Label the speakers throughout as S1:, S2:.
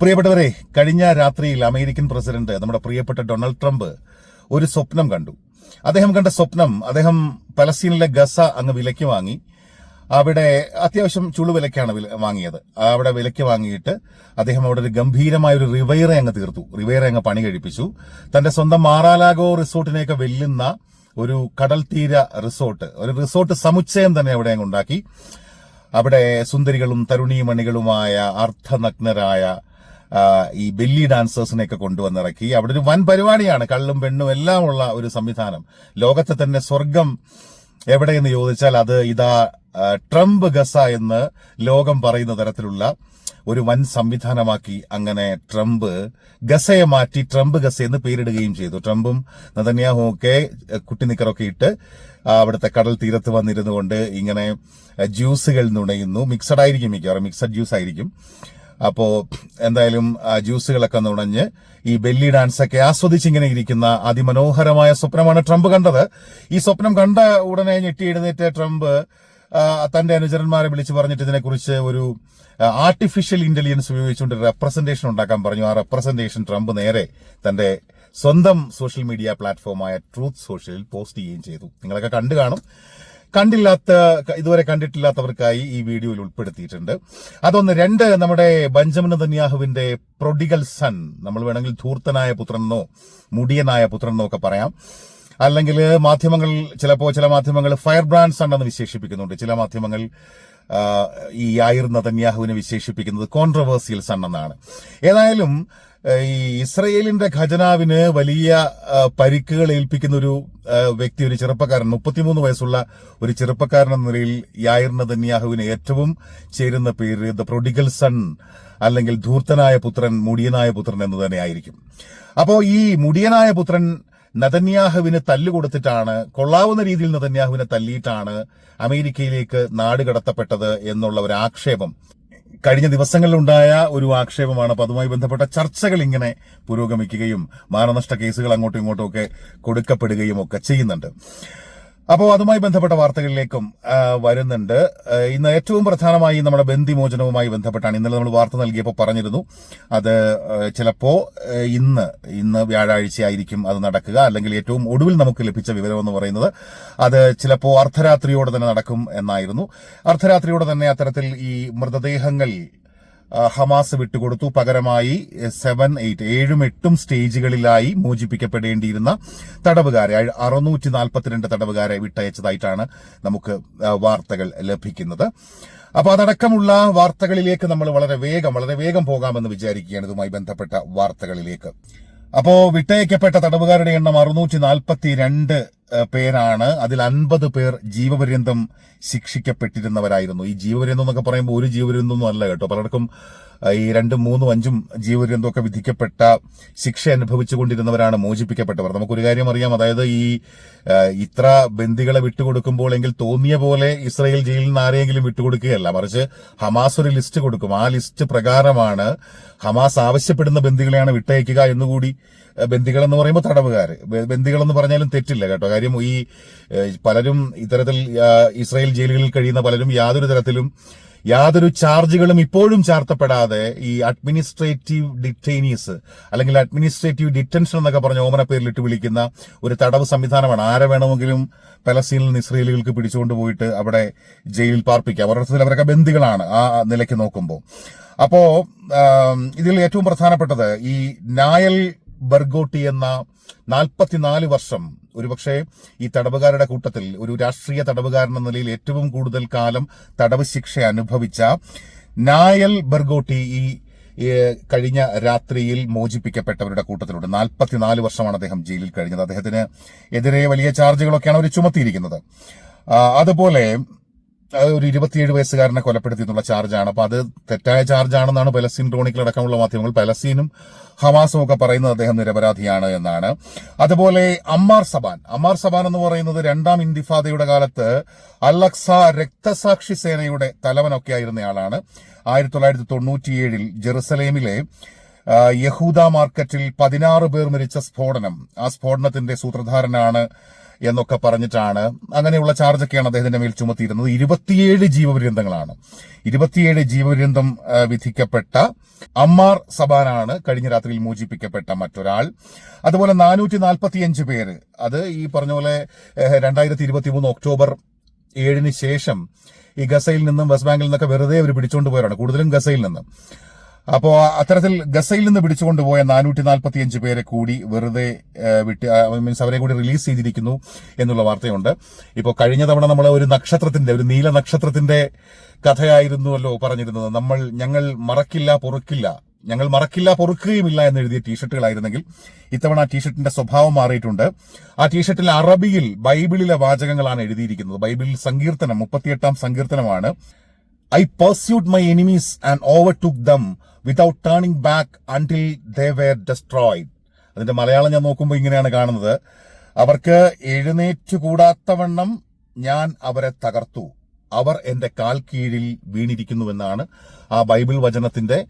S1: പ്രിയപ്പെട്ടവരെ കഴിഞ്ഞ രാത്രിയിൽ അമേരിക്കൻ പ്രസിഡന്റ് നമ്മുടെ പ്രിയപ്പെട്ട ഡൊണാൾഡ് ട്രംപ് ഒരു സ്വപ്നം കണ്ടു. അദ്ദേഹം കണ്ട സ്വപ്നം അദ്ദേഹം പലസ്തീനിലെ ഗസ അങ്ങ് വിലയ്ക്ക് വാങ്ങി. അവിടെ അത്യാവശ്യം ചുളു വിലയ്ക്കാണ് വില- വാങ്ങിയത്. അവിടെ വിലയ്ക്ക് വാങ്ങിയിട്ട് അദ്ദേഹം അവിടെ ഒരു ഗംഭീരമായ ഒരു റിവൈറെ അങ്ങ് തീർത്തു. റിവൈറെ അങ്ങ് പണി കഴിപ്പിച്ചു. തന്റെ സ്വന്തം മാറാലാഗോ റിസോർട്ടിനെയൊക്കെ വെല്ലുന്ന ഒരു കടൽ തീര റിസോർട്ട് ഒരു റിസോർട്ട് സമുച്ചയം തന്നെ അവിടെ അങ്ങ് ഉണ്ടാക്കി. അവിടെ സുന്ദരികളും തരുണീമണികളുമായ അർദ്ധനഗ്നരായ ആ, ഈ ബെല്ലി ഡാൻസേഴ്സിനെയൊക്കെ കൊണ്ടുവന്നിറക്കി. അവിടെ ഒരു വൻ പരിപാടിയാണ്. കള്ളും പെണ്ണും എല്ലാം ഉള്ള ഒരു സംവിധാനം. ലോകത്തെ തന്നെ സ്വർഗം എവിടെയെന്ന് ചോദിച്ചാൽ അത് ഇതാ ട്രംപ് ഗസ എന്ന് ലോകം പറയുന്ന തരത്തിലുള്ള ഒരു വൻ സംവിധാനമാക്കി അങ്ങനെ ട്രംപ് ഗസയെ മാറ്റി ട്രംപ് ഗസ എന്ന് പേരിടുകയും ചെയ്തു. ട്രംപും നതന്യാഹും ഒക്കെ കുട്ടിനിക്കറൊക്കെ ഇട്ട് അവിടുത്തെ കടൽ തീരത്ത് വന്നിരുന്നു കൊണ്ട് ഇങ്ങനെ ജ്യൂസുകൾ നുണയുന്നു. മിക്സഡ് ആയിരിക്കും മിക്കവാറും. മിക്സഡ് ജ്യൂസ് ആയിരിക്കും അപ്പോ എന്തായാലും ജ്യൂസുകളൊക്കെ നുണഞ്ഞ് ഈ ബെല്ലി ഡാൻസൊക്കെ ആസ്വദിച്ച് ഇങ്ങനെ ഇരിക്കുന്ന അതിമനോഹരമായ സ്വപ്നമാണ് ട്രംപ് കണ്ടത്. ഈ സ്വപ്നം കണ്ട ഉടനെ ഞെട്ടി എഴുന്നേറ്റ് ട്രംപ് തന്റെ അനുചരന്മാരെ വിളിച്ച് പറഞ്ഞിട്ട് ഇതിനെക്കുറിച്ച് ഒരു ആർട്ടിഫിഷ്യൽ ഇന്റലിജൻസ് ഉപയോഗിച്ചുകൊണ്ട് റെപ്രസെന്റേഷൻ ഉണ്ടാക്കാൻ പറഞ്ഞു. ആ റെപ്രസെന്റേഷൻ ട്രംപ് നേരെ തന്റെ സ്വന്തം സോഷ്യൽ മീഡിയ പ്ലാറ്റ്ഫോമായ ട്രൂത്ത് സോഷ്യലിൽ പോസ്റ്റ് ചെയ്യുകയും ചെയ്തു. നിങ്ങളൊക്കെ കണ്ടു കാണും. കണ്ടില്ലാത്ത ഇതുവരെ കണ്ടിട്ടില്ലാത്തവർക്കായി ഈ വീഡിയോയിൽ ഉൾപ്പെടുത്തിയിട്ടുണ്ട്. അതൊന്ന് രണ്ട് നമ്മുടെ ബഞ്ചമിൻ നെതന്യാഹുവിന്റെ പ്രൊഡിഗൽ സൺ നമ്മൾ വേണമെങ്കിൽ ധൂർത്തനായ പുത്രനെന്നോ മുടിയനായ പുത്രനെന്നോ ഒക്കെ പറയാം. അല്ലെങ്കിൽ മാധ്യമങ്ങൾ ചിലപ്പോൾ ചില മാധ്യമങ്ങൾ ഫയർ ബ്രാൻഡ് സൺ എന്ന് വിശേഷിപ്പിക്കുന്നുണ്ട്. ചില മാധ്യമങ്ങൾ ഈ ആയിർ നതന്യാഹുവിനെ വിശേഷിപ്പിക്കുന്നത് കോൺട്രവേഴ്സിയൽ സൺ എന്നാണ്. ഏതായാലും ഈ ഇസ്രയേലിന്റെ ഖജനാവിന് വലിയ പരിക്കുകൾ ഏൽപ്പിക്കുന്ന ഒരു വ്യക്തി ഒരു ചെറുപ്പക്കാരൻ മുപ്പത്തിമൂന്ന് വയസ്സുള്ള ഒരു ചെറുപ്പക്കാരൻ എന്ന നിലയിൽ യായിർ നദന്യാഹുവിന് ഏറ്റവും ചേരുന്ന പേര് ദ പ്രൊഡിഗൽ സൺ അല്ലെങ്കിൽ ധൂർത്തനായ പുത്രൻ മുടിയനായ പുത്രൻ എന്ന് തന്നെ ആയിരിക്കും. അപ്പോ ഈ മുടിയനായ പുത്രൻ നതന്യാഹുവിന് തല്ലുകൊടുത്തിട്ടാണ് കൊള്ളാവുന്ന രീതിയിൽ നതന്യാഹുവിനെ തല്ലിയിട്ടാണ് അമേരിക്കയിലേക്ക് നാട് കടത്തപ്പെട്ടത് എന്നുള്ള ഒരു ആക്ഷേപം കഴിഞ്ഞ ദിവസങ്ങളിലുണ്ടായ ഒരു ആക്ഷേപമാണ് അപ്പൊ അതുമായി ബന്ധപ്പെട്ട ചർച്ചകൾ ഇങ്ങനെ പുരോഗമിക്കുകയും മാനനഷ്ട കേസുകൾ അങ്ങോട്ടും ഇങ്ങോട്ടും ഒക്കെ കൊടുക്കപ്പെടുകയും ഒക്കെ ചെയ്യുന്നുണ്ട്. അപ്പോൾ അതുമായി ബന്ധപ്പെട്ട വാർത്തകളിലേക്കും വരുന്നുണ്ട്. ഇന്ന് ഏറ്റവും പ്രധാനമായി നമ്മുടെ ബന്ധിമോചനവുമായി ബന്ധപ്പെട്ടാണ് ഇന്നലെ നമ്മൾ വാർത്ത നൽകിയപ്പോൾ പറഞ്ഞിരുന്നു. അത് ചിലപ്പോൾ ഇന്ന് ഇന്ന് വ്യാഴാഴ്ചയായിരിക്കും അത് നടക്കുക. അല്ലെങ്കിൽ ഏറ്റവും ഒടുവിൽ നമുക്ക് ലഭിച്ച വിവരം എന്ന് പറയുന്നത് അത് ചിലപ്പോൾ അർദ്ധരാത്രിയോടെ തന്നെ നടക്കും എന്നായിരുന്നു. അർദ്ധരാത്രിയോടെ തന്നെ അത്തരത്തിൽ ഈ മൃതദേഹങ്ങൾ ഹമാസ് വിട്ടുകൊടുത്തു. പകരമായി സെവൻ എയ്റ്റ് ഏഴും എട്ടും സ്റ്റേജുകളിലായി മോചിപ്പിക്കപ്പെടേണ്ടിയിരുന്ന തടവുകാരെ അറുന്നൂറ്റി നാൽപ്പത്തിരണ്ട് തടവുകാരെ വിട്ടയച്ചതായിട്ടാണ് നമുക്ക് വാർത്തകൾ ലഭിക്കുന്നത്. അപ്പോൾ അതടക്കമുള്ള വാർത്തകളിലേക്ക് നമ്മൾ വളരെ വേഗം വളരെ വേഗം പോകാമെന്ന് വിചാരിക്കുകയാണ് ഇതുമായി ബന്ധപ്പെട്ട വാർത്തകളിലേക്ക്. അപ്പോൾ വിട്ടയക്കപ്പെട്ട തടവുകാരുടെ എണ്ണം അറുന്നൂറ്റി നാൽപ്പത്തി രണ്ട് പേരാണ്. അതിൽ അൻപത് പേർ ജീവപര്യന്തം ശിക്ഷിക്കപ്പെട്ടിരുന്നവരായിരുന്നു. ഈ ജീവപര്യന്തം എന്നൊക്കെ പറയുമ്പോൾ ഒരു ജീവപര്യന്തം ഒന്നും അല്ല കേട്ടോ. പലർക്കും ഈ രണ്ടും മൂന്നും അഞ്ചും ജീവപര്യന്തമൊക്കെ വിധിക്കപ്പെട്ട ശിക്ഷ അനുഭവിച്ചുകൊണ്ടിരുന്നവരാണ് മോചിപ്പിക്കപ്പെട്ടവർ. നമുക്കൊരു കാര്യം അറിയാം. അതായത് ഈ ഇത്ര ബന്ദികളെ വിട്ടുകൊടുക്കുമ്പോൾ എങ്കിൽ തോന്നിയ പോലെ ഇസ്രയേൽ ജയിലിൽ നിന്ന് ആരെയെങ്കിലും വിട്ടുകൊടുക്കുകയല്ല. മറിച്ച് ഹമാസ് ഒരു ലിസ്റ്റ് കൊടുക്കും. ആ ലിസ്റ്റ് പ്രകാരമാണ് ഹമാസ് ആവശ്യപ്പെടുന്ന ബന്ദികളെയാണ് വിട്ടയക്കുക എന്നുകൂടി ബന്ദികൾ എന്ന് പറയുമ്പോൾ തടവുകാർ ബന്ദികൾ എന്ന് പറഞ്ഞാലും തെറ്റില്ല കേട്ടോ. കാര്യം ഈ പലരും ഇത്തരത്തിൽ ഇസ്രായേൽ ജയിലുകളിൽ കഴിയുന്ന പലരും യാതൊരു തരത്തിലും യാതൊരു ചാർജുകളും ഇപ്പോഴും ചാർത്തപ്പെടാതെ ഈ അഡ്മിനിസ്ട്രേറ്റീവ് ഡിറ്റൈനീസ് അല്ലെങ്കിൽ അഡ്മിനിസ്ട്രേറ്റീവ് ഡിറ്റൻഷൻ എന്നൊക്കെ പറഞ്ഞ ഓമന പേരിലിട്ട് വിളിക്കുന്ന ഒരു തടവ് സംവിധാനമാണ്. ആരെ വേണമെങ്കിലും പലസ്തീനിൽ നിന്ന് ഇസ്രയേലുകൾക്ക് പിടിച്ചുകൊണ്ട് പോയിട്ട് അവിടെ ജയിലിൽ പാർപ്പിക്കാം. അവരുടെ അവരൊക്കെ ബന്ദികളാണ് ആ നിലയ്ക്ക് നോക്കുമ്പോൾ അപ്പോ ഇതിൽ ഏറ്റവും പ്രധാനപ്പെട്ടത് ഈ നായൽ ബർഗോട്ടി എന്ന നാൽപ്പത്തിനാല് വർഷം. ഒരുപക്ഷെ ഈ തടവുകാരുടെ കൂട്ടത്തിൽ ഒരു രാഷ്ട്രീയ തടവുകാരൻ എന്ന നിലയിൽ ഏറ്റവും കൂടുതൽ കാലം തടവ് ശിക്ഷ അനുഭവിച്ച നായൽ ബർഗോട്ടി ഈ കഴിഞ്ഞ രാത്രിയിൽ മോചിപ്പിക്കപ്പെട്ടവരുടെ കൂട്ടത്തിലുണ്ട്. നാൽപ്പത്തിനാല് വർഷമാണ് അദ്ദേഹം ജയിലിൽ കഴിഞ്ഞത്. അദ്ദേഹത്തിന് എതിരെ വലിയ ചാർജുകളൊക്കെയാണ് അവർ ചുമത്തിയിരിക്കുന്നത്. അതുപോലെ ഒരു ഇരുപത്തിയേഴ് വയസ്സുകാരനെ കൊലപ്പെടുത്തി എന്നുള്ള ചാർജാണ്. അപ്പൊ അത് തെറ്റായ ചാർജാണെന്നാണ് പലസ്തീൻ ക്രോണിക്കൽ അടക്കമുള്ള മാധ്യമങ്ങൾ പലസ്തീനും ഹമാസും ഒക്കെ പറയുന്നത് അദ്ദേഹം നിരപരാധിയാണ് എന്നാണ്. അതുപോലെ അമ്മാർ സബാൻ. അമ്മാർ സബാൻ എന്ന് പറയുന്നത് രണ്ടാം ഇന്തിഫാദയുടെ കാലത്ത് അലക്സ രക്തസാക്ഷി സേനയുടെ തലവനൊക്കെ ആയിരുന്നയാളാണ്. ആയിരത്തി തൊള്ളായിരത്തി തൊണ്ണൂറ്റിയേഴിൽ ജെറുസലേമിലെ യഹൂദ മാർക്കറ്റിൽ പതിനാറ് പേർ മരിച്ച സ്ഫോടനം. ആ സ്ഫോടനത്തിന്റെ സൂത്രധാരനാണ് എന്നൊക്കെ പറഞ്ഞിട്ടാണ് അങ്ങനെയുള്ള ചാർജൊക്കെയാണ് അദ്ദേഹത്തിന്റെ മേൽ ചുമത്തിയിരുന്നത്. ഇരുപത്തിയേഴ് ജീവപര്യന്തങ്ങളാണ്. ഇരുപത്തിയേഴ് ജീവപര്യന്തം വിധിക്കപ്പെട്ട അമ്മാർ സബാനാണ് കഴിഞ്ഞ രാത്രിയിൽ മോചിപ്പിക്കപ്പെട്ട മറ്റൊരാൾ. അതുപോലെ നാനൂറ്റി നാൽപ്പത്തിയഞ്ച് പേര്. അത് ഈ പറഞ്ഞ പോലെ രണ്ടായിരത്തി ഇരുപത്തി മൂന്ന് ഒക്ടോബർ ഏഴിന് ശേഷം ഈ ഗസയിൽ നിന്നും വെസ്റ്റ് ബാങ്കിൽ നിന്നൊക്കെ വെറുതെ അവർ പിടിച്ചുകൊണ്ട് പോയവരാണ്. കൂടുതലും ഗസയിൽ നിന്നും. അപ്പോൾ അത്തരത്തിൽ ഗസയിൽ നിന്ന് പിടിച്ചുകൊണ്ടുപോയ നാനൂറ്റി നാൽപ്പത്തിയഞ്ച് പേരെ കൂടി വെറുതെ വിട്ട് മീൻസ് അവരെ കൂടി റിലീസ് ചെയ്തിരിക്കുന്നു എന്നുള്ള വാർത്തയുണ്ട്. ഇപ്പോൾ കഴിഞ്ഞ തവണ നമ്മൾ ഒരു നക്ഷത്രത്തിന്റെ ഒരു നീല നക്ഷത്രത്തിന്റെ കഥയായിരുന്നുവല്ലോ പറഞ്ഞിരുന്നത്. നമ്മൾ ഞങ്ങൾ മറക്കില്ല പൊറുക്കില്ല. ഞങ്ങൾ മറക്കില്ല പൊറുക്കുകയുമില്ല എന്ന് എഴുതിയ ടീഷർട്ടുകളായിരുന്നെങ്കിൽ ഇത്തവണ ടീഷർട്ടിന്റെ സ്വഭാവം മാറിയിട്ടുണ്ട്. ആ ടീഷർട്ടിൽ അറബിയിൽ ബൈബിളിലെ വാചകങ്ങളാണ് എഴുതിയിരിക്കുന്നത്. ബൈബിളിൽ സങ്കീർത്തനം മുപ്പത്തിയെട്ടാം സങ്കീർത്തനമാണ്. I pursued my enemies and overtook them without turning back until they were destroyed അതിന്റെ മലയാളം ഞാൻ നോക്കുമ്പോൾ ഇങ്ങനെയാണ് കാണുന്നത്. അവർക്ക് എഴുന്നേറ്റ് കൂടാത്തവണ്ണം ഞാൻ അവരെ തകർത്തു. അവർ എന്റെ കാൽ കീഴിൽ വീണിരിക്കുന്നുവെന്നാണ് ആ ബൈബിൾ വചനത്തിന്റെ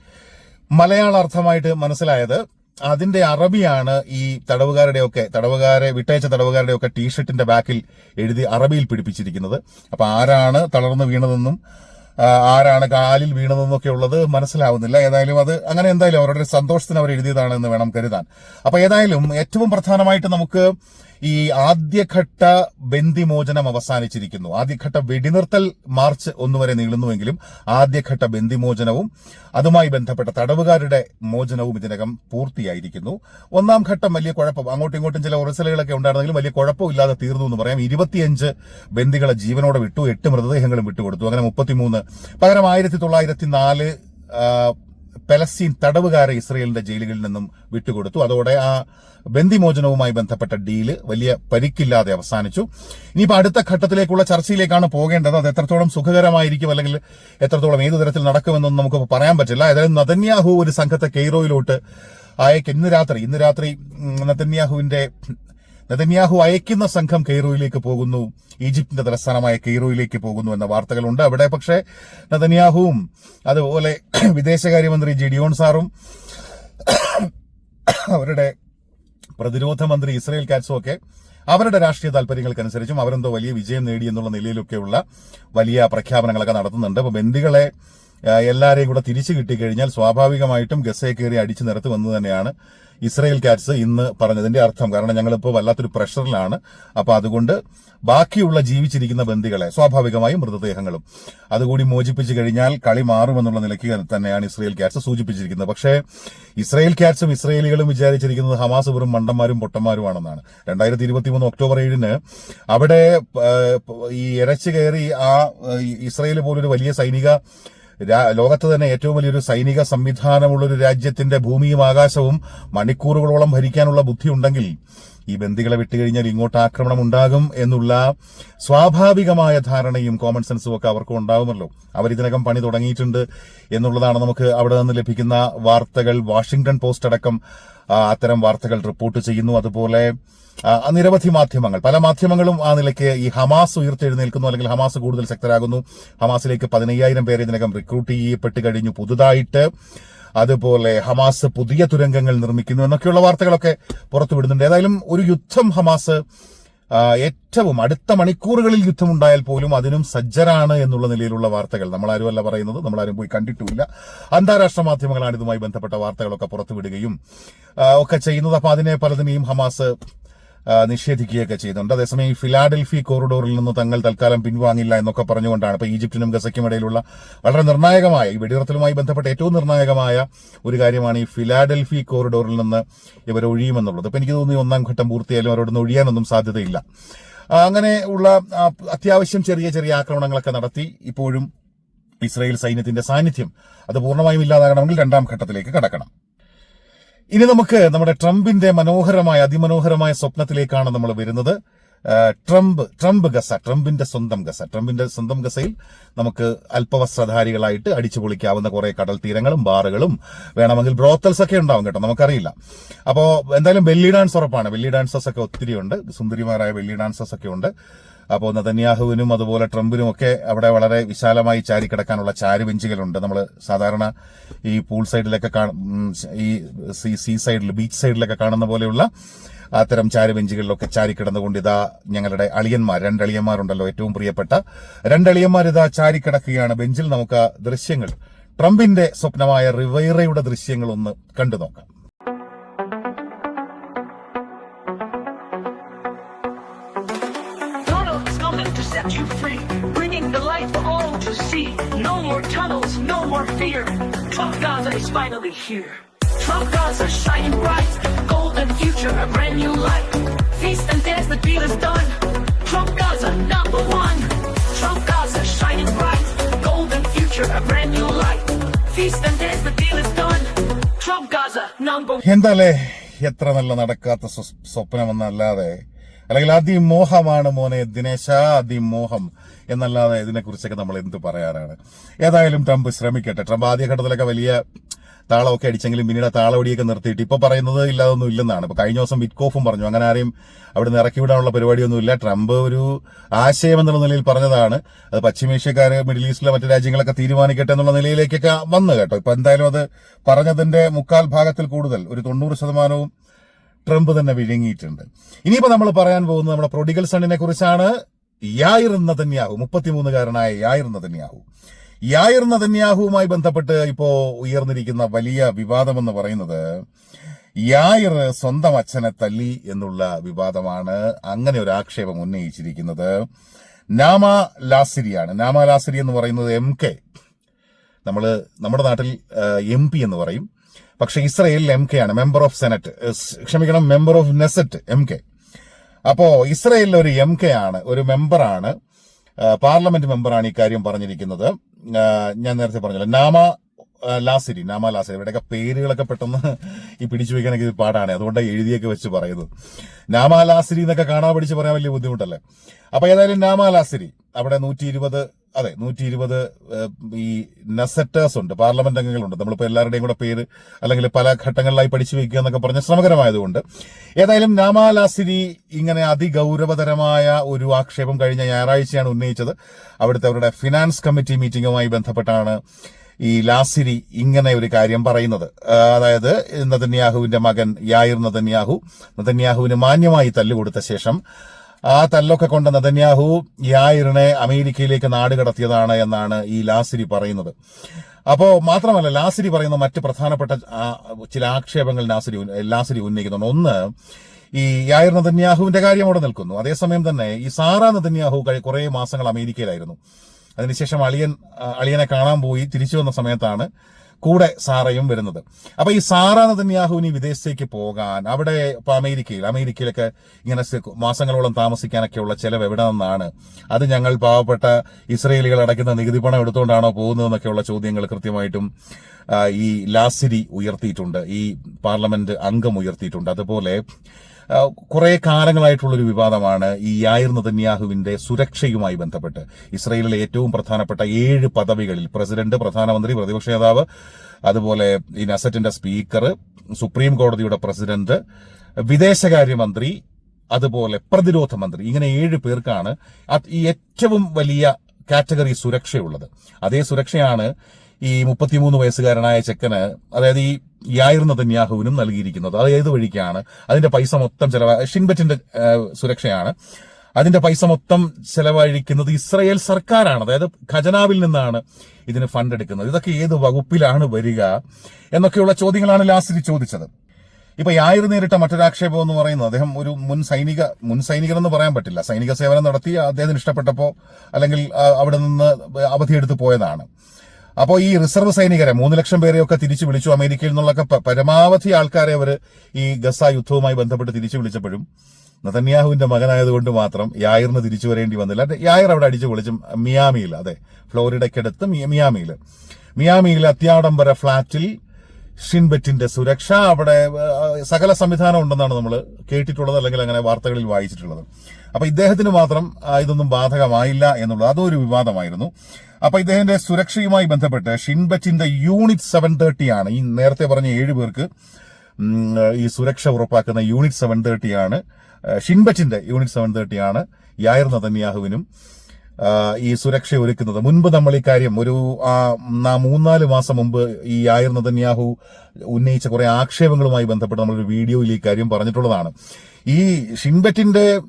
S1: മലയാള അർത്ഥമായിട്ട് മനസ്സിലായത്. അതിന്റെ അറബിയാണ് ഈ തടവുകാരുടെയൊക്കെ തടവുകാരെ വിട്ടയച്ച തടവുകാരുടെയൊക്കെ ടീഷർട്ടിന്റെ ബാക്കിൽ എഴുതി അറബിയിൽ പിടിപ്പിച്ചിരിക്കുന്നത്. അപ്പൊ ആരാണ് തളർന്നു വീണതെന്നും ആരാണ് കാലിൽ വീണതെന്നൊക്കെ ഉള്ളത് മനസ്സിലാവുന്നില്ല. ഏതായാലും അത് അങ്ങനെ എന്തായാലും അവരുടെ സന്തോഷത്തിന് അവർ എഴുതിയതാണ് എന്ന് വേണം കരുതാൻ. അപ്പൊ ഏതായാലും ഏറ്റവും പ്രധാനമായിട്ട് നമുക്ക് ഈ ആദ്യഘട്ട ബന്ദിമോചനം അവസാനിച്ചിരിക്കുന്നു. ആദ്യഘട്ട വെടിനിർത്തൽ മാർച്ച് ഒന്നുവരെ നീളുന്നുവെങ്കിലും ആദ്യഘട്ട ബന്ദിമോചനവും അതുമായി ബന്ധപ്പെട്ട തടവുകാരുടെ മോചനവും ഇതിനകം പൂർത്തിയായിരിക്കുന്നു. ഒന്നാം ഘട്ടം വലിയ കുഴപ്പം അങ്ങോട്ടും ഇങ്ങോട്ടും ചില ഉറച്ചലുകളൊക്കെ ഉണ്ടായിരുന്നെങ്കിലും വലിയ കുഴപ്പമില്ലാതെ തീർന്നു എന്ന് പറയാം. ഇരുപത്തിയഞ്ച് ബന്ദികളെ ജീവനോടെ വിട്ടു എട്ട് മൃതദേഹങ്ങളും വിട്ടുകൊടുത്തു. അങ്ങനെ മുപ്പത്തിമൂന്ന്. പകരം ആയിരത്തി തൊള്ളായിരത്തി നാല് പലസ്തീൻ തടവുകാരെ ഇസ്രയേലിന്റെ ജയിലുകളിൽ നിന്നും വിട്ടുകൊടുത്തു. അതോടെ ആ ബന്ധിമോചനവുമായി ബന്ധപ്പെട്ട ഡീൽ വലിയ പരിക്കില്ലാതെ അവസാനിച്ചു. ഇനിയിപ്പോൾ അടുത്ത ഘട്ടത്തിലേക്കുള്ള ചർച്ചയിലേക്കാണ് പോകേണ്ടത്. അത് എത്രത്തോളം സുഖകരമായിരിക്കും അല്ലെങ്കിൽ എത്രത്തോളം ഏത് തരത്തിൽ നടക്കുമെന്നൊന്നും നമുക്ക് പറയാൻ പറ്റില്ല. ഏതായാലും നതന്യാഹു ഒരു സംഘത്തെ കെയ്റോയിലോട്ട് അയക്ക്. ഇന്ന് രാത്രി ഇന്ന് രാത്രി നതന്യാഹുവിന്റെ നെതന്യാഹു അയക്കുന്ന സംഘം കെയ്റോയിലേക്ക് പോകുന്നു. ഈജിപ്തിന്റെ തലസ്ഥാനമായ കെയ്റോയിലേക്ക് പോകുന്നു എന്ന വാർത്തകളുണ്ട്. അവിടെ പക്ഷേ നെതന്യാഹുവും അതുപോലെ വിദേശകാര്യമന്ത്രി ജിഡിയോൺ സാറും അവരുടെ പ്രതിരോധ മന്ത്രി ഇസ്രയേൽ കാറ്റ്സും ഒക്കെ അവരുടെ രാഷ്ട്രീയ താല്പര്യങ്ങൾക്കനുസരിച്ചും അവരെന്തോ വലിയ വിജയം നേടി എന്നുള്ള നിലയിലൊക്കെയുള്ള വലിയ പ്രഖ്യാപനങ്ങളൊക്കെ നടത്തുന്നുണ്ട്. അപ്പൊ ബന്ദികളെ ആ, എല്ലാരെയും കൂടെ തിരിച്ചു കിട്ടിക്കഴിഞ്ഞാൽ സ്വാഭാവികമായിട്ടും ഗസയെ കയറി അടിച്ചു വന്നു തന്നെയാണ് ഇസ്രയേൽ കാറ്റ്സ് ഇന്ന് പറഞ്ഞതിന്റെ അർത്ഥം. കാരണം ഞങ്ങളിപ്പോൾ വല്ലാത്തൊരു പ്രഷറിലാണ്. അപ്പോൾ അതുകൊണ്ട് ബാക്കിയുള്ള ജീവിച്ചിരിക്കുന്ന ബന്ദികളെ സ്വാഭാവികമായും മൃതദേഹങ്ങളും അതുകൂടി മോചിപ്പിച്ചു കഴിഞ്ഞാൽ കളി മാറുമെന്നുള്ള നിലയ്ക്ക് തന്നെയാണ് ഇസ്രയേൽ കാറ്റ്സ് സൂചിപ്പിച്ചിരിക്കുന്നത്. പക്ഷേ ഇസ്രയേൽ കാറ്റ്സും ഇസ്രയേലികളും വിചാരിച്ചിരിക്കുന്നത് ഹമാസ് വെറും മണ്ടന്മാരും പൊട്ടന്മാരുമാണെന്നാണ്. രണ്ടായിരത്തി ഇരുപത്തി മൂന്ന് ഒക്ടോബർ ഏഴിന് അവിടെ ഈ ഇരച്ചു കയറി ആ ഇസ്രയേൽ പോലൊരു വലിയ സൈനിക ലോകത്ത് തന്നെ ഏറ്റവും വലിയൊരു സൈനിക സംവിധാനമുള്ള ഒരു രാജ്യത്തിന്റെ ഭൂമിയും ആകാശവും മണിക്കൂറുകളോളം ഭരിക്കാനുള്ള ബുദ്ധി ഉണ്ടെങ്കിൽ ഈ ബന്ദികളെ വിട്ടുകഴിഞ്ഞാൽ ഇങ്ങോട്ട് ആക്രമണം ഉണ്ടാകും എന്നുള്ള സ്വാഭാവികമായ ധാരണയും കോമൺ സെൻസും ഒക്കെ അവർക്കും ഉണ്ടാകുമല്ലോ അവരിതിനകം പണി തുടങ്ങിയിട്ടുണ്ട് എന്നുള്ളതാണ് നമുക്ക് അവിടെ നിന്ന് ലഭിക്കുന്ന വാർത്തകൾ. വാഷിംഗ്ടൺ പോസ്റ്റ് അടക്കം അത്തരം വാർത്തകൾ റിപ്പോർട്ട് ചെയ്യുന്നു. അതുപോലെ നിരവധി മാധ്യമങ്ങൾ. പല മാധ്യമങ്ങളും ആ നിലയ്ക്ക് ഈ ഹമാസ് ഉയർത്തെഴുന്നേൽക്കുന്നു അല്ലെങ്കിൽ ഹമാസ് കൂടുതൽ ശക്തരാകുന്നു. ഹമാസിലേക്ക് പതിനയ്യായിരം പേരെ ഇതിനകം റിക്രൂട്ട് ചെയ്യപ്പെട്ട് കഴിഞ്ഞു. പുതുതായിട്ട് അതുപോലെ ഹമാസ് പുതിയ തുരങ്കങ്ങൾ നിർമ്മിക്കുന്നു എന്നൊക്കെയുള്ള വാർത്തകളൊക്കെ പുറത്തുവിടുന്നുണ്ട് ഏതായാലും ഒരു യുദ്ധം ഹമാസ് ഏറ്റവും അടുത്ത മണിക്കൂറുകളിൽ യുദ്ധമുണ്ടായാൽ പോലും അതിനും സജ്ജരാണ് എന്നുള്ള നിലയിലുള്ള വാർത്തകൾ. നമ്മളാരുമല്ല പറയുന്നത് നമ്മളാരും പോയി കണ്ടിട്ടുമില്ല. അന്താരാഷ്ട്ര മാധ്യമങ്ങളാണ് ഇതുമായി ബന്ധപ്പെട്ട വാർത്തകളൊക്കെ പുറത്തുവിടുകയും ഒക്കെ ചെയ്യുന്നത്. അപ്പൊ അതിനെ പലതിനെയും ഹമാസ് നിഷേധിക്കുകയൊക്കെ ചെയ്യുന്നുണ്ട് അതേസമയം ഈ ഫിലാഡൽഫി കോറിഡോറിൽ നിന്ന് തങ്ങൾ തൽക്കാലം പിൻവാങ്ങില്ല എന്നൊക്കെ പറഞ്ഞുകൊണ്ടാണ് ഇപ്പോൾ ഈജിപ്തിനും ഗസയ്ക്കും ഇടയിലുള്ള വളരെ നിർണായകമായ ഈ വെടിനിർത്തലുമായി ബന്ധപ്പെട്ട ഏറ്റവും നിർണായകമായ ഒരു കാര്യമാണ് ഈ ഫിലാഡൽഫി കോറിഡോറിൽ നിന്ന് ഇവർ ഒഴിയുമെന്നുള്ളത്. അപ്പോൾ എനിക്ക് തോന്നുന്നു ഒന്നാം ഘട്ടം പൂർത്തിയായാലും അവരോട് നിന്ന് ഒഴിയാനൊന്നും സാധ്യതയില്ല. അങ്ങനെ ഉള്ള അത്യാവശ്യം ചെറിയ ചെറിയ ആക്രമണങ്ങളൊക്കെ നടത്തി ഇപ്പോഴും ഇസ്രായേൽ സൈന്യത്തിന്റെ സാന്നിധ്യം അത് പൂർണമായും ഇല്ലാതാകണമെങ്കിൽ രണ്ടാം ഘട്ടത്തിലേക്ക് കടക്കണം. ഇനി നമുക്ക് നമ്മുടെ ട്രംപിന്റെ മനോഹരമായ അതിമനോഹരമായ സ്വപ്നത്തിലേക്കാണ് നമ്മൾ വരുന്നത്. ട്രംപ് ട്രംപ് ഗസ ട്രംപിന്റെ സ്വന്തം ഗസ. ട്രംപിന്റെ സ്വന്തം ഗസയിൽ നമുക്ക് അല്പവസ്ത്രധാരികളായിട്ട് അടിച്ചു പൊളിക്കാവുന്ന കുറെ കടൽ തീരങ്ങളും ബാറുകളും വേണമെങ്കിൽ ബ്രോത്തൽസ് ഒക്കെ ഉണ്ടാവും കേട്ടോ നമുക്കറിയില്ല. അപ്പോ എന്തായാലും ബെല്ലി ഡാൻസ് ഉറപ്പാണ്. ബെല്ലി ഡാൻസേഴ്സ് ഒക്കെ ഒത്തിരി ഉണ്ട്. സുന്ദരിമാരായ ബെല്ലി ഡാൻസേഴ്സ് ഒക്കെ ഉണ്ട്. അപ്പോൾ നതന്യാഹുവിനും അതുപോലെ ട്രംപിനും ഒക്കെ അവിടെ വളരെ വിശാലമായി ചാരി ചാരിക്കിടക്കാനുള്ള ചാരുബെഞ്ചുകളുണ്ട് നമ്മൾ സാധാരണ ഈ പൂൾ സൈഡിലൊക്കെ ഈ സീ സൈഡിൽ ബീച്ച് സൈഡിലൊക്കെ കാണുന്ന പോലെയുള്ള അത്തരം ചാരി കിടന്നുകൊണ്ട് ഇതാ ഞങ്ങളുടെ അളിയന്മാർ രണ്ടളിയന്മാരുണ്ടല്ലോ ഏറ്റവും പ്രിയപ്പെട്ട. രണ്ടളിയന്മാർ ഇതാ ചാരി കിടക്കുകയാണ്. ബെഞ്ചിൽ നമുക്ക് ദൃശ്യങ്ങൾ. ട്രംപിന്റെ സ്വപ്നമായ റിവൈറയുടെ ദൃശ്യങ്ങൾ ഒന്ന് കണ്ടു നോക്കാം.
S2: all to see. No more tunnels, no more fear. Trump Gaza is finally here. Trump Gaza shining bright, golden future, a brand new light. Feast and dance, the deal is done. Trump Gaza number one. Trump Gaza shining bright, golden future, a brand new light. Feast and dance, the deal is done. Trump Gaza number one.
S1: എന്താലേ എത്ര നല്ല നടക്കാത്ത സ്വ- സ്വപ്നമെന്നല്ലാതെ അല്ലെങ്കിൽ അതിമോഹമാണ് മോനെ ദിനേശ അതിമോഹം. എന്നല്ലാതെ ഇതിനെക്കുറിച്ചൊക്കെ നമ്മൾ എന്ത് പറയാറാണ് ഏതായാലും ട്രംപ് ശ്രമിക്കട്ടെ. ട്രംപ് ആദ്യഘട്ടത്തിലൊക്കെ വലിയ താളമൊക്കെ അടിച്ചെങ്കിലും പിന്നീട് താളവടിയൊക്കെ നിർത്തിയിട്ട് ഇപ്പൊ പറയുന്നത് ഇല്ലാതൊന്നും ഇല്ലെന്നാണ്. ഇപ്പൊ കഴിഞ്ഞ ദിവസം വിറ്റ്കോഫും പറഞ്ഞു. അങ്ങനെ ആരെയും അവിടെ ഇറക്കി വിടാനുള്ള പരിപാടിയൊന്നുമില്ല. ട്രംപ് ഒരു ആശയം എന്നുള്ള നിലയിൽ പറഞ്ഞതാണ്. അത് പശ്ചിമേഷ്യക്കാർ മിഡിൽ ഈസ്റ്റിലെ മറ്റു രാജ്യങ്ങളൊക്കെ തീരുമാനിക്കട്ടെ എന്നുള്ള നിലയിലേക്കൊക്കെ വന്നു കേട്ടോ. ഇപ്പൊ എന്തായാലും അത് പറഞ്ഞതിന്റെ മുക്കാൽ ഭാഗത്തിൽ കൂടുതൽ. ഒരു തൊണ്ണൂറ് ശതമാനവും ട്രംപ് തന്നെ വിഴുങ്ങിയിട്ടുണ്ട്. ഇനിയിപ്പോ നമ്മൾ പറയാൻ പോകുന്നത് നമ്മുടെ പ്രൊഡിഗൽ സണ്ണിനെ കുറിച്ചാണ്. യായിർ നതന്യാഹു മുപ്പത്തിമൂന്നുകാരനായ യായിർ നതന്യാഹു യായിർ നതന്യാഹുവുമായി ബന്ധപ്പെട്ട് ഇപ്പോൾ ഉയർന്നിരിക്കുന്ന വലിയ വിവാദമെന്ന് പറയുന്നത് യായിർ സ്വന്തം അച്ഛനെ തല്ലി എന്നുള്ള വിവാദമാണ്. അങ്ങനെ ഒരു ആക്ഷേപം ഉന്നയിച്ചിരിക്കുന്നത്. നാമ ലാസിരിയാണ്. നാമ ലാസിരി എന്ന് പറയുന്നത് എം കെ. നമ്മൾ നമ്മുടെ നാട്ടിൽ എം പി എന്ന് പറയും. പക്ഷെ ഇസ്രയേലിൽ എം കെ ആണ് മെമ്പർ ഓഫ് സെനറ്റ് ക്ഷമിക്കണം member of Knesset M K. അപ്പോൾ ഇസ്രയേലിൽ ഒരു എം കെ ആണ് ഒരു മെമ്പറാണ് പാർലമെന്റ് മെമ്പറാണ് ഈ കാര്യം പറഞ്ഞിരിക്കുന്നത്. ഞാൻ നേരത്തെ പറഞ്ഞല്ലോ നാമ ലാസിരി നാമ ലാസിരി. ഇവിടെയൊക്കെ പേരുകളൊക്കെ പെട്ടെന്ന് ഈ പിടിച്ചു വയ്ക്കാനൊക്കെ ഇത് പാടാണ്. അതുകൊണ്ട് എഴുതിയൊക്കെ വെച്ച് പറയുന്നത്. നാമ ലാസിരി എന്നൊക്കെ കാണാൻ പിടിച്ച് പറയാൻ വലിയ ബുദ്ധിമുട്ടല്ലേ? അപ്പൊ ഏതായാലും നാമ ലാസിരി. അവിടെ നൂറ്റി ഇരുപത് അതെ നൂറ്റി ഇരുപത് ഈ നസറ്റേഴ്സ് ഉണ്ട് പാർലമെന്റ് അംഗങ്ങളുണ്ട്. നമ്മളിപ്പോൾ എല്ലാവരുടെയും കൂടെ പേര് അല്ലെങ്കിൽ പല ഘട്ടങ്ങളിലായി പഠിച്ചു വയ്ക്കുക എന്നൊക്കെ പറഞ്ഞ ശ്രമകരമായതുകൊണ്ട്. ഏതായാലും നാമാലാസിരി ഇങ്ങനെ അതിഗൗരവതരമായ ഒരു ആക്ഷേപം കഴിഞ്ഞ ഞായറാഴ്ചയാണ് ഉന്നയിച്ചത്. അവിടുത്തെ അവരുടെ ഫിനാൻസ് കമ്മിറ്റി മീറ്റിംഗുമായി ബന്ധപ്പെട്ടാണ് ഈ ലാസിരി ഇങ്ങനെ ഒരു കാര്യം പറയുന്നത്. അതായത് നതന്യാഹുവിന്റെ മകൻ യായിർ നതന്യാഹു നതന്യാഹുവിന് മാന്യമായി തല്ലുകൊടുത്ത ശേഷം ആ തല്ലൊക്കെ കൊണ്ട് നദന്യാഹു യായിറിനെ അമേരിക്കയിലേക്ക് നാട് കടത്തിയതാണ് എന്നാണ് ഈ ലാസിരി പറയുന്നത്. അപ്പോൾ മാത്രമല്ല ലാസിരി പറയുന്ന മറ്റ് പ്രധാനപ്പെട്ട ചില ആക്ഷേപങ്ങൾ ലാസിരി ലാസിരി ഉന്നയിക്കുന്നുണ്ട്. ഒന്ന് ഈ യായർ നതന്യാഹുവിന്റെ കാര്യം അവിടെ നിൽക്കുന്നു. അതേസമയം തന്നെ ഈ സാറ നദന്യാഹു കുറെ മാസങ്ങൾ അമേരിക്കയിലായിരുന്നു. അതിനുശേഷം അളിയൻ അളിയനെ കാണാൻ പോയി തിരിച്ചു വന്ന സമയത്താണ് കൂടെ സാറയും വരുന്നത്. അപ്പൊ ഈ സാറ നദന്യാഹുവിന് വിദേശത്തേക്ക് പോകാൻ അവിടെ ഇപ്പൊ അമേരിക്കയിൽ അമേരിക്കയിലൊക്കെ ഇങ്ങനെ മാസങ്ങളോളം താമസിക്കാനൊക്കെയുള്ള ചെലവ് എവിടെ നിന്നാണ് അത് ഞങ്ങൾ പാവപ്പെട്ട ഇസ്രയേലികൾ അടയ്ക്കുന്ന നികുതി പണം എടുത്തുകൊണ്ടാണോ പോകുന്നതെന്നൊക്കെയുള്ള ചോദ്യങ്ങൾ കൃത്യമായിട്ടും ഈ ലാസിരി ഉയർത്തിയിട്ടുണ്ട്. ഈ പാർലമെന്റ് അംഗം ഉയർത്തിയിട്ടുണ്ട്. അതുപോലെ കുറെ കാലങ്ങളായിട്ടുള്ളൊരു വിവാദമാണ് ഈ യായിർ നതന്യാഹുവിന്റെ സുരക്ഷയുമായി ബന്ധപ്പെട്ട്. ഇസ്രയേലിലെ ഏറ്റവും പ്രധാനപ്പെട്ട ഏഴ് പദവികളിൽ പ്രസിഡന്റ് പ്രധാനമന്ത്രി പ്രതിപക്ഷ നേതാവ് അതുപോലെ ഈ നസറ്റിന്റെ സ്പീക്കർ സുപ്രീം കോടതിയുടെ പ്രസിഡന്റ് വിദേശകാര്യമന്ത്രി അതുപോലെ പ്രതിരോധ മന്ത്രി. ഇങ്ങനെ ഏഴ് പേർക്കാണ് ഈ ഏറ്റവും വലിയ കാറ്റഗറി സുരക്ഷയുള്ളത്. അതേ സുരക്ഷയാണ് ഈ മുപ്പത്തിമൂന്ന് വയസ്സുകാരനായ ചെക്കന് അതായത് ഈ യായിർ നതന്യാഹുവിനും നൽകിയിരിക്കുന്നത്. അത് ഏത് വഴിക്കാണ്? അതിന്റെ പൈസ മൊത്തം ചെലവ ഷിൻബറ്റിന്റെ സുരക്ഷയാണ്. അതിന്റെ പൈസ മൊത്തം ചെലവഴിക്കുന്നത് ഇസ്രയേൽ സർക്കാരാണ്. അതായത് ഖജനാവിൽ നിന്നാണ് ഇതിന് ഫണ്ട് എടുക്കുന്നത്. ഇതൊക്കെ ഏത് വകുപ്പിലാണ് വരിക എന്നൊക്കെയുള്ള ചോദ്യങ്ങളാണ് ലാസ്റ്റിൽ ചോദിച്ചത്. ഇപ്പൊ യായിർ നേരിട്ട മറ്റൊരാക്ഷേപം എന്ന് പറയുന്നത് അദ്ദേഹം ഒരു മുൻ സൈനിക മുൻ സൈനികനെന്ന് പറയാൻ പറ്റില്ല. സൈനിക സേവനം നടത്തി അദ്ദേഹത്തിന് ഇഷ്ടപ്പെട്ടപ്പോ അല്ലെങ്കിൽ അവിടെ നിന്ന് അവധിയെടുത്ത് പോയതാണ്. അപ്പോൾ ഈ റിസർവ് സൈനികരെ മൂന്ന് ലക്ഷം പേരെയൊക്കെ തിരിച്ചു വിളിച്ചു അമേരിക്കയിൽ നിന്നുള്ളൊക്കെ പരമാവധി ആൾക്കാരെ അവർ ഈ ഗസ യുദ്ധവുമായി ബന്ധപ്പെട്ട് തിരിച്ചു വിളിച്ചപ്പോഴും നതന്യാഹുവിന്റെ മകനായതുകൊണ്ട് മാത്രം യായറിന് തിരിച്ചു വരേണ്ടി വന്നില്ല. യായർ അവിടെ അടിച്ചു വിളിച്ചും മിയാമിയിൽ അതെ ഫ്ലോറിഡയ്ക്കടുത്ത് മിയാമിയിൽ. മിയാമിയിൽ അത്യാഡംബര ഫ്ളാറ്റിൽ ഷിൻബെറ്റിന്റെ സുരക്ഷ അവിടെ സകല സംവിധാനം ഉണ്ടെന്നാണ് നമ്മൾ കേട്ടിട്ടുള്ളത് അല്ലെങ്കിൽ അങ്ങനെ വാർത്തകളിൽ വായിച്ചിട്ടുള്ളത്. അപ്പൊ ഇദ്ദേഹത്തിന് മാത്രം ഇതൊന്നും ബാധകമായില്ല എന്നുള്ളത് അതൊരു വിവാദമായിരുന്നു. അപ്പൊ ഇദ്ദേഹത്തിന്റെ സുരക്ഷയുമായി ബന്ധപ്പെട്ട് ഷിൻബറ്റിന്റെ യൂണിറ്റ് സെവൻ തേർട്ടി ആണ് ഈ നേരത്തെ പറഞ്ഞ ഏഴ് പേർക്ക് ഈ സുരക്ഷ ഉറപ്പാക്കുന്ന യൂണിറ്റ് സെവൻ തേർട്ടിയാണ് ഷിൻബറ്റിന്റെ യൂണിറ്റ് സെവൻ തേർട്ടിയാണ് യായർ നതന്യാഹുവിനും ആ, ഈ സുരക്ഷ ഒരുക്കുന്നത്. മുൻപ് നമ്മൾ ഈ കാര്യം ഒരു ആ, മൂന്നാൽ മാസം മുമ്പ് ഈ ആയിർ നതന്യാഹു ഉന്നയിച്ച കുറെ ആക്ഷേപങ്ങളുമായി ബന്ധപ്പെട്ട് നമ്മളൊരു വീഡിയോയിൽ ഈ കാര്യം പറഞ്ഞിട്ടുള്ളതാണ്. ഈ ഷിൻബറ്റിന്റെ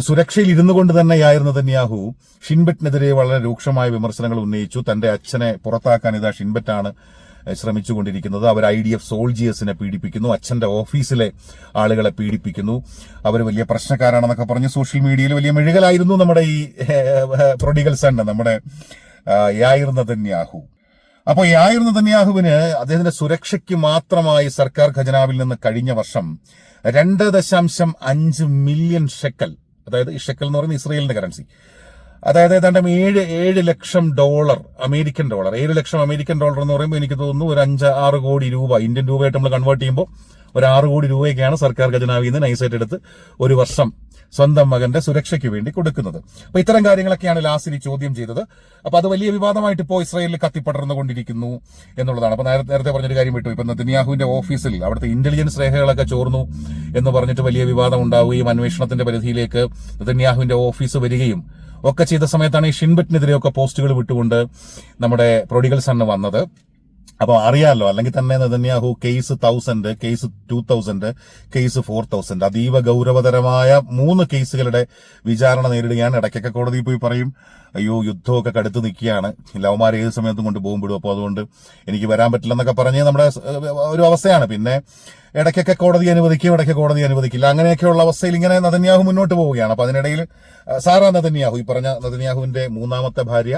S1: സുരക്ഷയിൽ ഇരുന്നു കൊണ്ട് തന്നെ ആയിർ നതന്യാഹു ഷിൻബറ്റിനെതിരെ വളരെ രൂക്ഷമായ വിമർശനങ്ങൾ ഉന്നയിച്ചു. തന്റെ അച്ഛനെ പുറത്താക്കാൻ ഇതാ ഷിൻബറ്റാണ് ശ്രമിച്ചുകൊണ്ടിരിക്കുന്നത്. അവർ ഐ ഡി എഫ് സോൾജിയേഴ്സിനെ പീഡിപ്പിക്കുന്നു. അച്ഛന്റെ ഓഫീസിലെ ആളുകളെ പീഡിപ്പിക്കുന്നു. അവർ വലിയ പ്രശ്നക്കാരാണെന്നൊക്കെ പറഞ്ഞ് സോഷ്യൽ മീഡിയയിൽ വലിയ മെഴുകലായിരുന്നു നമ്മുടെ ഈ പ്രൊഡിഗൽ സൺ നമ്മുടെ യായിർ നതന്യാഹു അപ്പോൾ യായിർ നതന്യാഹുവിന് അദ്ദേഹത്തിന്റെ സുരക്ഷയ്ക്ക് മാത്രമായി സർക്കാർ ഖജനാവിൽ നിന്ന് കഴിഞ്ഞ വർഷം രണ്ട് ദശാംശം അഞ്ച് മില്യൺ ഷെക്കൽ അതായത് ഷെക്കൽ എന്ന് പറയുന്നത് ഇസ്രയേലിന്റെ കറൻസി അതായത് ഏതാണ്ട് ഏഴ് ഏഴ് ലക്ഷം ഡോളർ അമേരിക്കൻ ഡോളർ. ഏഴ് ലക്ഷം അമേരിക്കൻ ഡോളർ എന്ന് പറയുമ്പോൾ എനിക്ക് തോന്നുന്നു ഒരു അഞ്ച് ആറ് കോടി രൂപ. ഇന്ത്യൻ രൂപയായിട്ട് നമ്മൾ കൺവേർട്ട് ചെയ്യുമ്പോൾ ഒരു ആറ് കോടി രൂപയൊക്കെയാണ് സർക്കാർ ഖജനാവിൽ നിന്ന് നൈസായിട്ട് എടുത്ത് ഒരു വർഷം സ്വന്തം മകന്റെ സുരക്ഷയ്ക്ക് വേണ്ടി കൊടുക്കുന്നത്. അപ്പൊ ഇത്തരം കാര്യങ്ങളൊക്കെയാണ് ലാസിനി ചോദ്യം ചെയ്തത്. അപ്പൊ അത് വലിയ വിവാദമായിട്ട് ഇപ്പോൾ ഇസ്രായേലിൽ കത്തിപ്പടർന്നുകൊണ്ടിരിക്കുന്നു എന്നുള്ളതാണ്. അപ്പൊ നേരത്തെ നേരത്തെ പറഞ്ഞൊരു കാര്യം വിട്ടു. ഇപ്പൊ നെതന്യാഹുവിന്റെ ഓഫീസിൽ അവിടുത്തെ ഇന്റലിജൻസ് രേഖകളൊക്കെ ചോർന്നു എന്ന് പറഞ്ഞിട്ട് വലിയ വിവാദം ഉണ്ടാവുകയും അന്വേഷണത്തിന്റെ പരിധിയിലേക്ക് നെതന്യാഹുവിന്റെ ഓഫീസ് വരികയും ഒക്കെ ചെയ്ത സമയത്താണ് ഈ ഷിൻബറ്റിനെതിരെയൊക്കെ പോസ്റ്റുകൾ വിട്ടുകൊണ്ട് നമ്മുടെ പ്രൊഡിഗൽ സണ്ണ് വന്നത്. അപ്പോൾ അറിയാമല്ലോ അല്ലെങ്കിൽ തന്നെ Netanyahu case thousand case two thousand case four thousand അതീവ ഗൗരവതരമായ മൂന്ന് കേസുകളുടെ വിചാരണ നേരിടുകയാണ്. ഇടയ്ക്കൊക്കെ കോടതിയിൽ പോയി പറയും അയ്യോ യുദ്ധമൊക്കെ കടുത്ത് നിൽക്കുകയാണ്. ലവമാർ ഏത് സമയത്തും കൊണ്ട് ബോംബിടും അപ്പോൾ അതുകൊണ്ട് എനിക്ക് വരാൻ പറ്റില്ലെന്നൊക്കെ പറഞ്ഞ് നമ്മുടെ ഒരു അവസ്ഥയാണ്. പിന്നെ ഇടയ്ക്കൊക്കെ കോടതി അനുവദിക്കും ഇടയ്ക്ക് കോടതി അനുവദിക്കില്ല. അങ്ങനെയൊക്കെയുള്ള അവസ്ഥയിൽ ഇങ്ങനെ നദന്യാഹു മുന്നോട്ട് പോവുകയാണ്. അപ്പോൾ അതിനിടയിൽ സാറാ നതന്യാഹു. ഈ പറഞ്ഞ നതന്യാഹുവിന്റെ മൂന്നാമത്തെ ഭാര്യ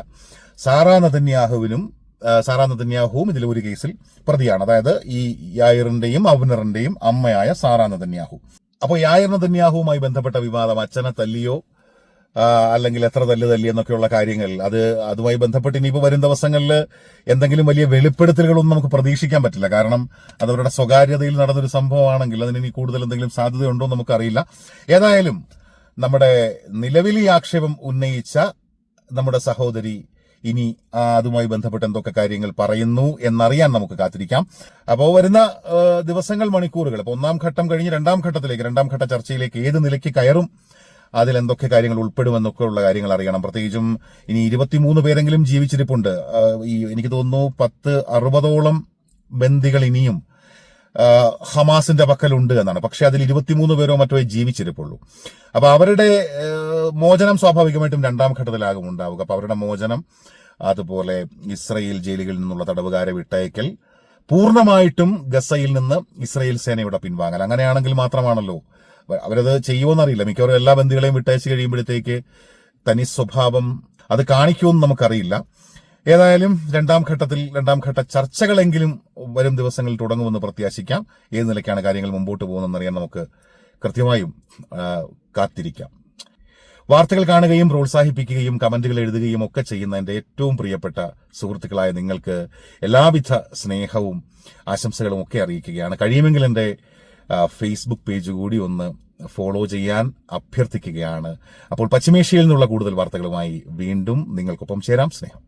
S1: സാറാ നതന്യാഹുവിനും അഹ്, സാറാ നദന്യാഹുവും ഇതിൽ ഒരു കേസിൽ പ്രതിയാണ്. അതായത് ഈ യായറിന്റെയും അവനറിന്റെയും അമ്മയായ സാറാ നദന്യാഹു. അപ്പോൾ യായർ നദന്യാഹുവുമായി ബന്ധപ്പെട്ട വിവാദം അച്ഛനെ തല്ലിയോ അല്ലെങ്കിൽ എത്ര തല്ല് തല്ലി എന്നൊക്കെയുള്ള കാര്യങ്ങൾ അത് അതുമായി ബന്ധപ്പെട്ട് ഇനിയിപ്പോൾ വരും ദിവസങ്ങളിൽ എന്തെങ്കിലും വലിയ വെളിപ്പെടുത്തലുകളൊന്നും നമുക്ക് പ്രതീക്ഷിക്കാൻ പറ്റില്ല. കാരണം അത് അവരുടെ സ്വകാര്യതയിൽ നടന്നൊരു സംഭവമാണെങ്കിൽ അതിന് ഇനി കൂടുതൽ എന്തെങ്കിലും സാധ്യതയുണ്ടോ എന്ന് നമുക്കറിയില്ല. ഏതായാലും നമ്മുടെ നിലവിൽ ഈ ആക്ഷേപം ഉന്നയിച്ച നമ്മുടെ സഹോദരി ഇനി അതുമായി ബന്ധപ്പെട്ട് എന്തൊക്കെ കാര്യങ്ങൾ പറയുന്നു എന്നറിയാൻ നമുക്ക് കാത്തിരിക്കാം. അപ്പോൾ വരുന്ന ദിവസങ്ങൾ മണിക്കൂറുകൾ. അപ്പോൾ ഒന്നാം ഘട്ടം കഴിഞ്ഞ് രണ്ടാം ഘട്ടത്തിലേക്ക് രണ്ടാം ഘട്ട ചർച്ചയിലേക്ക് ഏത് നിലയ്ക്ക് കയറും അതിൽ എന്തൊക്കെ കാര്യങ്ങൾ ഉൾപ്പെടുമെന്നൊക്കെ ഉള്ള കാര്യങ്ങൾ അറിയണം. പ്രത്യേകിച്ചും ഇനി ഇരുപത്തിമൂന്ന് പേരെങ്കിലും ജീവിച്ചിരിപ്പുണ്ട്. ഈ എനിക്ക് തോന്നുന്നു പത്ത് അറുപതോളം ബന്ദികൾ ഇനിയും ഹമാസിന്റെ പക്കലുണ്ട് എന്നാണ്. പക്ഷെ അതിൽ ഇരുപത്തിമൂന്ന് പേരോ മറ്റോ ജീവിച്ചിരിപ്പുള്ളൂ. അപ്പൊ അവരുടെ മോചനം സ്വാഭാവികമായിട്ടും രണ്ടാം ഘട്ടത്തിലാകും ഉണ്ടാവുക. അപ്പൊ അവരുടെ മോചനം അതുപോലെ ഇസ്രയേൽ ജയിലുകളിൽ നിന്നുള്ള തടവുകാരെ വിട്ടയക്കൽ പൂർണമായിട്ടും ഗസയിൽ നിന്ന് ഇസ്രയേൽ സേനയുടെ പിൻവാങ്ങൽ. അങ്ങനെയാണെങ്കിൽ മാത്രമാണല്ലോ. അവരത് ചെയ്യുമെന്നറിയില്ല മിക്കവാറും എല്ലാ ബന്ദികളെയും വിട്ടയച്ച് കഴിയുമ്പോഴത്തേക്ക് തനി സ്വഭാവം അത് കാണിക്കുമെന്ന് നമുക്കറിയില്ല. ഏതായാലും രണ്ടാം ഘട്ടത്തിൽ രണ്ടാം ഘട്ട ചർച്ചകളെങ്കിലും വരും ദിവസങ്ങളിൽ തുടങ്ങുമെന്ന് പ്രത്യാശിക്കാം. ഏത് നിലയ്ക്കാണ് കാര്യങ്ങൾ മുമ്പോട്ട് പോകുന്നതെന്നറിയാൻ നമുക്ക് കൃത്യമായും കാത്തിരിക്കാം. വാർത്തകൾ കാണുകയും പ്രോത്സാഹിപ്പിക്കുകയും കമന്റുകൾ എഴുതുകയും ഒക്കെ ചെയ്യുന്ന എന്റെ ഏറ്റവും പ്രിയപ്പെട്ട സുഹൃത്തുക്കളായ നിങ്ങൾക്ക് എല്ലാവിധ സ്നേഹവും ആശംസകളും ഒക്കെ അറിയിക്കുകയാണ്. കഴിയുമെങ്കിൽ എന്റെ ഫേസ്ബുക്ക് പേജ് കൂടി ഒന്ന് ഫോളോ ചെയ്യാൻ അഭ്യർത്ഥിക്കുകയാണ്. അപ്പോൾ പശ്ചിമേഷ്യയിൽ നിന്നുള്ള കൂടുതൽ വാർത്തകളുമായി വീണ്ടും നിങ്ങൾക്കൊപ്പം ചേരാം. സ്നേഹം.